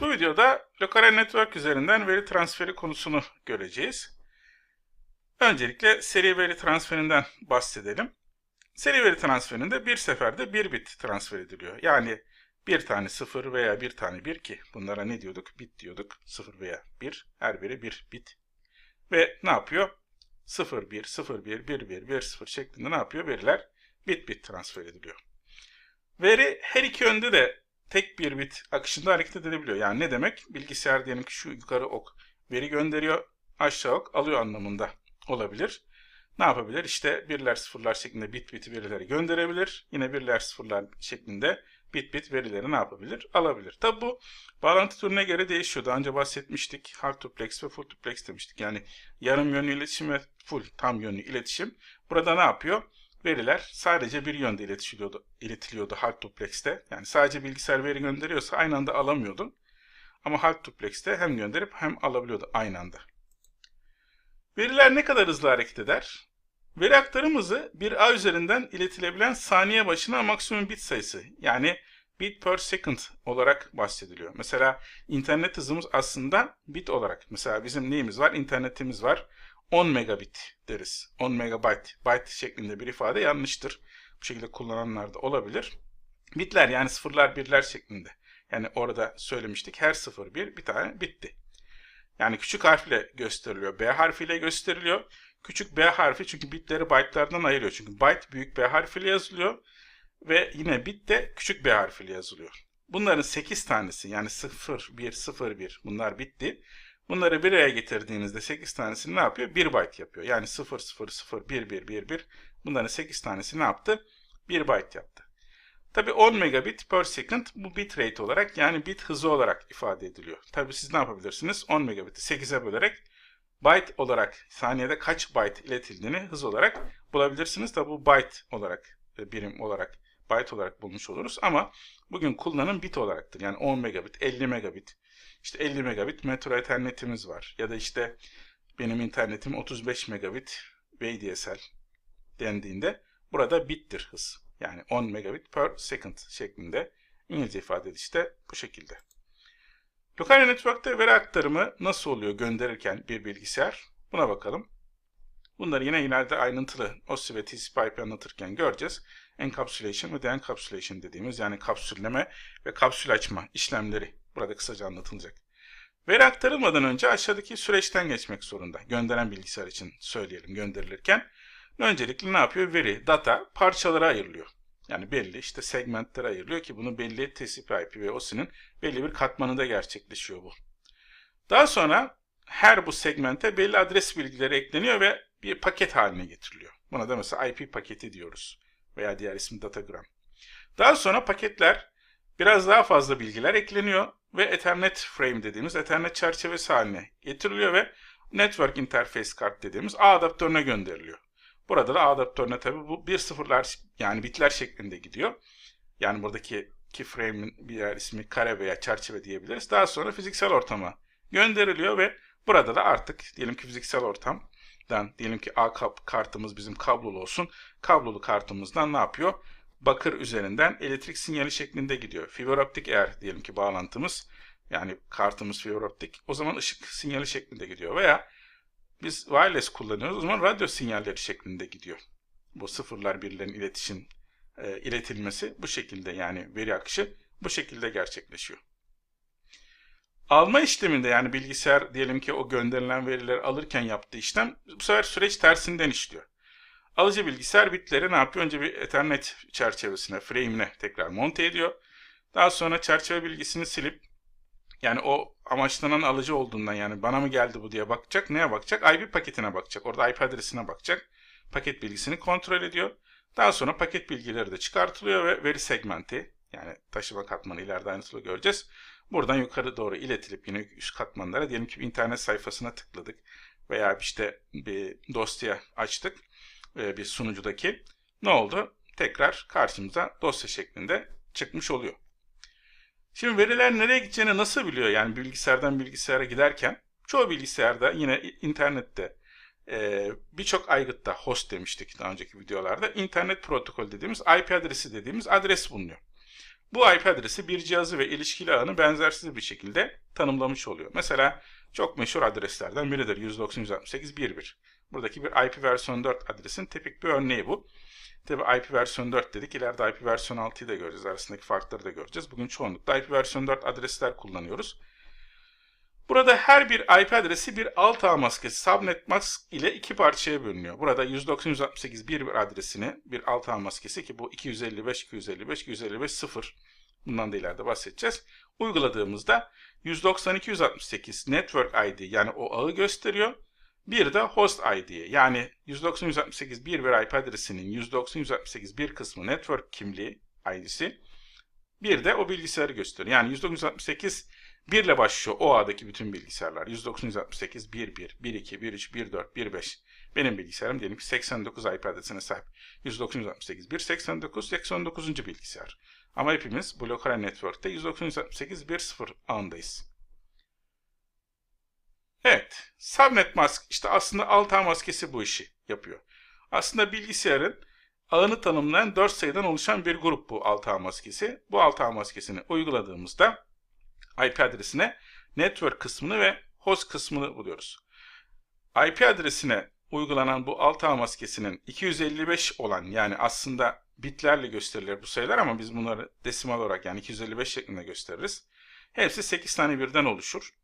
Bu videoda Local Network üzerinden veri transferi konusunu göreceğiz. Öncelikle seri veri transferinden bahsedelim. Seri veri transferinde bir seferde bir bit transfer ediliyor. Yani bir tane 0 veya bir tane 1 ki bunlara ne diyorduk? Bit diyorduk. 0 veya 1. Her biri bir bit. Ve ne yapıyor? 0, 1, 0, 1, 1, 1, 1, 0 şeklinde ne yapıyor? Veriler bit bit transfer ediliyor. Veri her iki yönde de tek bir bit akışında hareket edebiliyor. Yani ne demek? Bilgisayar diyelim ki şu yukarı ok veri gönderiyor, aşağı ok alıyor anlamında olabilir. Ne yapabilir? İşte birler sıfırlar şeklinde bit bit verileri gönderebilir. Yine birler sıfırlar şeklinde bit bit verileri ne yapabilir? Alabilir. Tabi bu bağlantı türüne göre değişiyor. Daha önce bahsetmiştik. Hard duplex ve full duplex demiştik. Yani yarım yönlü iletişim ve full tam yönlü iletişim. Burada ne yapıyor? Veriler sadece bir yönde iletiliyordu, iletiliyordu hard duplex'te. Yani sadece bilgisayar veri gönderiyorsa aynı anda alamıyordu. Ama hard duplex'te hem gönderip hem alabiliyordu aynı anda. Veriler ne kadar hızlı hareket eder? Veri aktarım hızı bir ağ üzerinden iletilebilen saniye başına maksimum bit sayısı yani bit per second olarak bahsediliyor. Mesela internet hızımız aslında bit olarak. Mesela bizim neyimiz var? İnternetimiz var. 10 megabit deriz. 10 megabyte, byte şeklinde bir ifade yanlıştır. Bu şekilde kullananlar da olabilir. Bitler yani sıfırlar birler şeklinde. Yani orada söylemiştik her sıfır bir bir tane bitti. Yani küçük harfle gösteriliyor. B harfiyle gösteriliyor. Küçük B harfi çünkü bitleri byte'lardan ayırıyor. Çünkü byte büyük B harfiyle yazılıyor. Ve yine bit de küçük B harfiyle yazılıyor. Bunların 8 tanesi yani 0, 1, 0, 1 bunlar bitti. Bunları bir araya getirdiğinizde 8 tanesini ne yapıyor? 1 byte yapıyor. Yani 0, 0, 0, 1, 1, 1, 1. Bunların 8 tanesi ne yaptı? 1 byte yaptı. Tabi 10 megabit per second bu bit rate olarak yani bit hızı olarak ifade ediliyor. Tabi siz ne yapabilirsiniz? 10 megabit'i 8'e bölerek byte olarak saniyede kaç byte iletildiğini hız olarak bulabilirsiniz. Tabi bu byte olarak e, birim olarak byte olarak bulmuş oluruz ama bugün kullanım bit olaraktır. Yani 10 megabit, 50 megabit, işte 50 megabit metro ethernetimiz var. Ya da işte benim internetim 35 megabit VDSL dendiğinde burada bittir hız. Yani 10 megabit per second şeklinde İngilizce ifade işte bu şekilde. Lokal network'te veri aktarımı nasıl oluyor gönderirken bir bilgisayar? Buna bakalım. Bunları yine ileride ayrıntılı OSI ve TCP IP anlatırken göreceğiz. Encapsulation ve deencapsulation dediğimiz yani kapsülleme ve kapsül açma işlemleri burada kısaca anlatılacak. Veri aktarılmadan önce aşağıdaki süreçten geçmek zorunda. Gönderen bilgisayar için söyleyelim gönderilirken. Öncelikle ne yapıyor? Veri, data parçalara ayrılıyor. Yani belli işte segmentlere ayrılıyor ki bunu belli TCP IP ve OSI'nin belli bir katmanında gerçekleşiyor bu. Daha sonra her bu segmente belli adres bilgileri ekleniyor ve bir paket haline getiriliyor. Buna da mesela IP paketi diyoruz veya diğer ismi datagram. Daha sonra paketler biraz daha fazla bilgiler ekleniyor ve Ethernet frame dediğimiz Ethernet çerçevesi haline getiriliyor ve Network Interface Card dediğimiz ağ adaptörüne gönderiliyor. Burada da ağ adaptörüne tabi bu bir sıfırlar yani bitler şeklinde gidiyor. Yani buradaki keyframe'in bir yer ismi kare veya çerçeve diyebiliriz. Daha sonra fiziksel ortama gönderiliyor ve burada da artık diyelim ki fiziksel ortamdan diyelim ki A kartımız bizim kablolu olsun. Kablolu kartımızdan ne yapıyor? Bakır üzerinden elektrik sinyali şeklinde gidiyor. Fiber optik eğer diyelim ki bağlantımız yani kartımız fiber optik o zaman ışık sinyali şeklinde gidiyor veya biz wireless kullanıyoruz. O zaman radyo sinyalleri şeklinde gidiyor. Bu sıfırlar birlerin iletişim e, iletilmesi bu şekilde yani veri akışı bu şekilde gerçekleşiyor. Alma işleminde yani bilgisayar diyelim ki o gönderilen verileri alırken yaptığı işlem bu sefer süreç tersinden işliyor. Alıcı bilgisayar bitleri ne yapıyor? Önce bir Ethernet çerçevesine, frame'ine tekrar monte ediyor. Daha sonra çerçeve bilgisini silip yani o amaçlanan alıcı olduğundan yani bana mı geldi bu diye bakacak. Neye bakacak? IP paketine bakacak. Orada IP adresine bakacak. Paket bilgisini kontrol ediyor. Daha sonra paket bilgileri de çıkartılıyor ve veri segmenti yani taşıma katmanı ileride ayrıntılı göreceğiz. Buradan yukarı doğru iletilip yine üst katmanlara diyelim ki bir internet sayfasına tıkladık veya işte bir dosya açtık e, bir sunucudaki ne oldu? Tekrar karşımıza dosya şeklinde çıkmış oluyor. Şimdi veriler nereye gideceğini nasıl biliyor? Yani bilgisayardan bilgisayara giderken çoğu bilgisayarda yine internette e, birçok aygıtta host demiştik daha önceki videolarda internet protokol dediğimiz IP adresi dediğimiz adres bulunuyor. bu IP adresi bir cihazı ve ilişkili ağını benzersiz bir şekilde tanımlamış oluyor. Mesela çok meşhur adreslerden biridir 192.168.1.1. Buradaki bir IP versiyon 4 adresin tipik bir örneği bu. Tabi IP versiyon 4 dedik. İleride IP versiyon 6'yı da göreceğiz. Arasındaki farkları da göreceğiz. Bugün çoğunlukla IP versiyon 4 adresler kullanıyoruz. Burada her bir IP adresi bir alt ağ maskesi subnet mask ile iki parçaya bölünüyor. Burada 192.168.1.1 adresini bir alt ağ maskesi ki bu 255, 255, 255, 0. Bundan da ileride bahsedeceğiz. Uyguladığımızda 192.168 network ID yani o ağı gösteriyor. Bir de host ID yani 192.168.1.1 IP adresinin 192.168.1 kısmı network kimliği ID'si. Bir de o bilgisayarı gösteriyor. Yani 192.168 1 ile başlıyor o ağdaki bütün bilgisayarlar. 192.168, 1.1, 1.2, 1.3, 1.4, 1.5. Benim bilgisayarım diyelim ki 89 IP adresine sahip. 192.168, 1, 89, 89. bilgisayar. Ama hepimiz bu lokal network'te 192.168, 1.0 ağındayız. Evet, subnet mask işte aslında alt ağ maskesi bu işi yapıyor. Aslında bilgisayarın ağını tanımlayan 4 sayıdan oluşan bir grup bu alt ağ maskesi. Bu alt ağ maskesini uyguladığımızda IP adresine network kısmını ve host kısmını buluyoruz. IP adresine uygulanan bu alt ağ maskesinin 255 olan yani aslında bitlerle gösterilir bu sayılar ama biz bunları desimal olarak yani 255 şeklinde gösteririz. Hepsi 8 tane birden oluşur.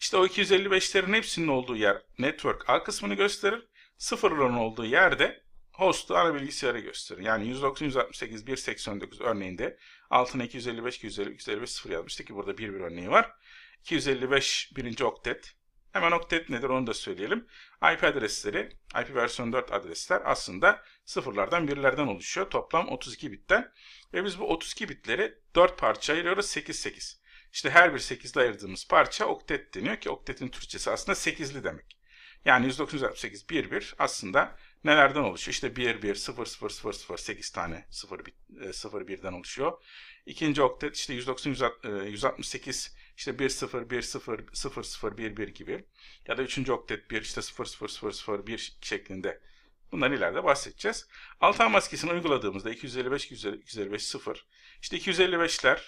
İşte o 255'lerin hepsinin olduğu yer network A kısmını gösterir. Sıfırların olduğu yerde host'u ana bilgisayarı gösterir. Yani 192.168.189 örneğinde altına 255, 250, 255 0 yazmıştık ki burada bir bir örneği var. 255 birinci oktet. Hemen oktet nedir onu da söyleyelim. IP adresleri, IP versiyon 4 adresler aslında sıfırlardan birlerden oluşuyor. Toplam 32 bitten. Ve biz bu 32 bitleri 4 parça ayırıyoruz 8 8. İşte her bir 8'li ayırdığımız parça oktet deniyor ki oktetin Türkçesi aslında 8'li demek. Yani 198 1 1 aslında nelerden oluşuyor? İşte 1 1 0 0 0 0 8 tane 0 bit 0 birden oluşuyor. İkinci oktet işte 190 168 işte 1 0 1 0 0 0 1 1 gibi ya da üçüncü oktet 1 işte 0 0 0 0 1 şeklinde Bundan ileride bahsedeceğiz. Altan maskesini uyguladığımızda 255 255 0 işte 255'ler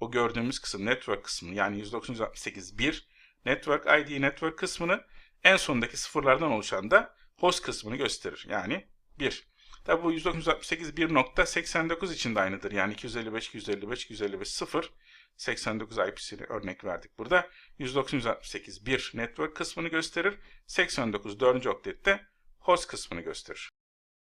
o gördüğümüz kısım network kısmını yani 198 1 network ID network kısmını en sondaki sıfırlardan oluşan da host kısmını gösterir. Yani 1. Tabi bu 198 1.89 için de aynıdır. Yani 255 255 255 0 89 IP'sini örnek verdik burada. 198 1 network kısmını gösterir. 89 4. oktette host kısmını gösterir.